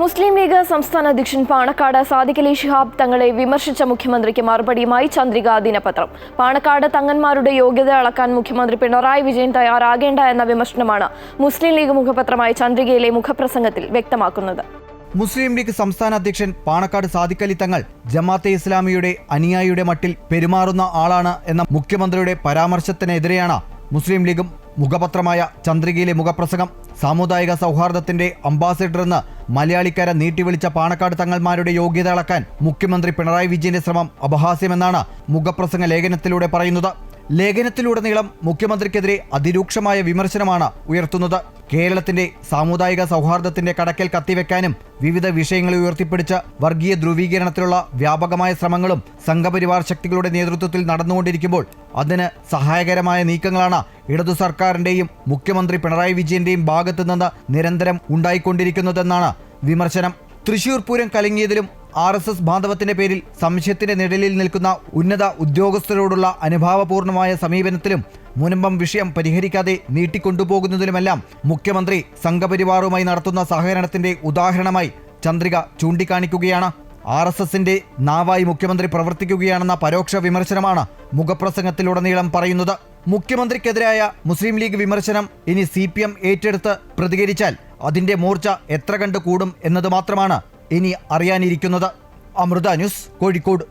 മുസ്ലിം league സംസ്ഥാന അധ്യക്ഷൻ പാണക്കാട് സാദിഖ് അലി ശിഹാബ് തങ്ങളെ വിമർശിച്ച മുഖ്യമന്ത്രിക്ക് മറുപടിയുമായി ചന്ദ്രിക ദിനപത്രം. പാണക്കാട് തങ്ങന്മാരുടെ യോഗ്യത അളക്കാൻ മുഖ്യമന്ത്രി പിണറായി വിജയൻ തയ്യാറാകേണ്ട എന്ന വിമർശനമാണ് മുസ്ലിം ലീഗ് മുഖപത്രമായ ചന്ദ്രികയിലെ മുഖപ്രസംഗത്തിൽ വ്യക്തമാക്കുന്നത്. മുസ്ലിം ലീഗ് സംസ്ഥാന അധ്യക്ഷൻ പാണക്കാട് സാദിഖ് അലി തങ്ങൾ ജമാഅത്തെ ഇസ്ലാമിയുടെ അനുയായിയുടെ മട്ടിൽ പെരുമാറുന്ന ആളാണ് എന്ന മുഖ്യമന്ത്രിയുടെ പരാമർശത്തിനെതിരെയാണ് മുസ്ലിം ലീഗും മുഖപത്രമായ ചന്ദ്രികയിലെ മുഖപ്രസംഗം സാമുദായിക സൗഹാർദ്ദത്തിന്റെ അംബാസിഡർ എന്ന് മലയാളിക്കാരെ നീട്ടിവിളിച്ച പാണക്കാട് തങ്ങൾമാരുടെ യോഗ്യത അളക്കാൻ മുഖ്യമന്ത്രി പിണറായി വിജയന്റെ ശ്രമം അപഹാസ്യമെന്നാണ് മുഖപ്രസംഗ ലേഖനത്തിലൂടെ പറയുന്നത്. ലേഖനത്തിലുടനീളം മുഖ്യമന്ത്രിക്കെതിരെ അതിരൂക്ഷമായ വിമർശനമാണ് ഉയർത്തുന്നത്. കേരളത്തിന്റെ സാമുദായിക സൗഹാർദ്ദത്തിന്റെ കടക്കൽ കത്തിവെക്കാനും വിവിധ വിഷയങ്ങളെ ഉയർത്തിപ്പിടിച്ച് വർഗീയ ധ്രുവീകരണത്തിലുള്ള വ്യാപകമായ ശ്രമങ്ങളും സംഘപരിവാർ ശക്തികളുടെ നേതൃത്വത്തിൽ നടന്നുകൊണ്ടിരിക്കുമ്പോൾ അതിന് സഹായകരമായ നീക്കങ്ങളാണ് ഇടതു സർക്കാരിന്റെയും മുഖ്യമന്ത്രി പിണറായി വിജയന്റെയും ഭാഗത്തുനിന്ന് നിരന്തരം ഉണ്ടായിക്കൊണ്ടിരിക്കുന്നതെന്നാണ് വിമർശനം. തൃശൂർ പൂരം കലങ്ങിയതിലും ആർ എസ് എസ് ബാന്ധവത്തിന്റെ പേരിൽ സംശയത്തിന്റെ നിഴലിൽ നിൽക്കുന്ന ഉന്നത ഉദ്യോഗസ്ഥരോടുള്ള അനുഭാവപൂർണമായ സമീപനത്തിലും മുനമ്പം വിഷയം പരിഹരിക്കാതെ നീട്ടിക്കൊണ്ടുപോകുന്നതിലുമെല്ലാം മുഖ്യമന്ത്രി സംഘപരിവാറുമായി നടത്തുന്ന സഹകരണത്തിന്റെ ഉദാഹരണമായി ചന്ദ്രിക ചൂണ്ടിക്കാണിക്കുകയാണ്. ആർ എസ് എസിന്റെ നാവായി മുഖ്യമന്ത്രി പ്രവർത്തിക്കുകയാണെന്ന പരോക്ഷ വിമർശനമാണ് മുഖപ്രസംഗത്തിലുടനീളം പറയുന്നത്. മുഖ്യമന്ത്രിക്കെതിരായ മുസ്ലിം ലീഗ് വിമർശനം ഇനി സി ഏറ്റെടുത്ത് പ്രതികരിച്ചാൽ അതിന്റെ മൂർച്ച എത്ര കണ്ട് കൂടും എന്നത് മാത്രമാണ് ഇനി അറിയാനിരിക്കുന്നത്. അമൃത ന്യൂസ് കോഴിക്കോട്.